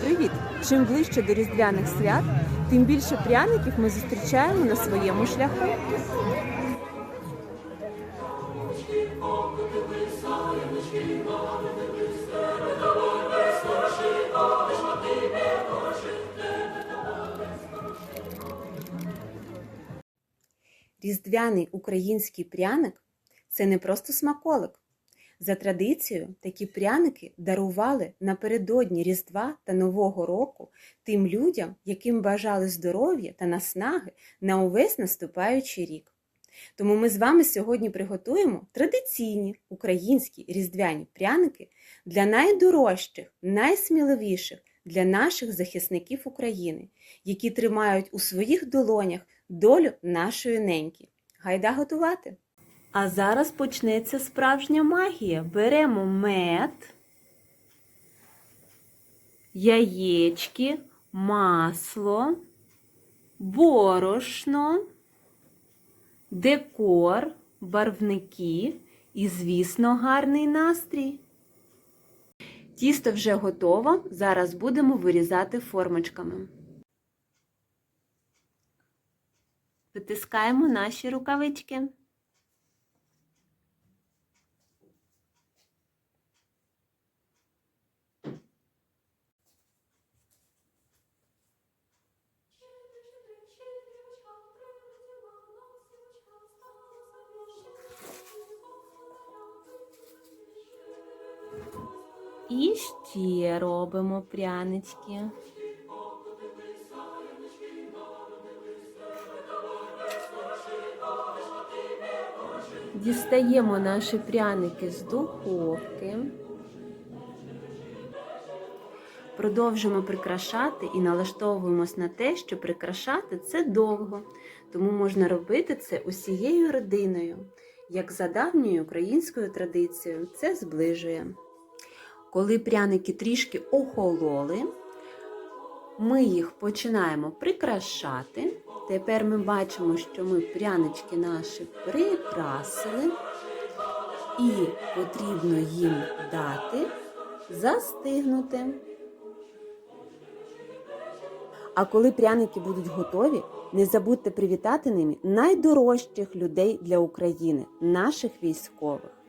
Привіт! Чим ближче до різдвяних свят, тим більше пряників ми зустрічаємо на своєму шляху. Різдвяний український пряник це не просто смаколик. За традицією, такі пряники дарували напередодні Різдва та Нового року тим людям, яким бажали здоров'я та наснаги на увесь наступаючий рік. Тому ми з вами сьогодні приготуємо традиційні українські різдвяні пряники для найдорожчих, найсміливіших для наших захисників України, які тримають у своїх долонях долю нашої неньки. Гайда готувати! А зараз почнеться справжня магія. Беремо мед, яєчки, масло, борошно, декор, барвники і, звісно, гарний настрій. Тісто вже готово. Зараз будемо вирізати формочками. Витискаємо наші рукавички. І ще робимо прянички. Дістаємо наші пряники з духовки. Продовжимо прикрашати і налаштовуємось на те, що прикрашати це довго, тому можна робити це усією родиною. Як за давньою українською традицією, це зближує. Коли пряники трішки охололи, ми їх починаємо прикрашати. Тепер ми бачимо, що ми прянички наші прикрасили, і потрібно їм дати застигнути. А коли пряники будуть готові, не забудьте привітати ними найдорожчих людей для України, наших військових.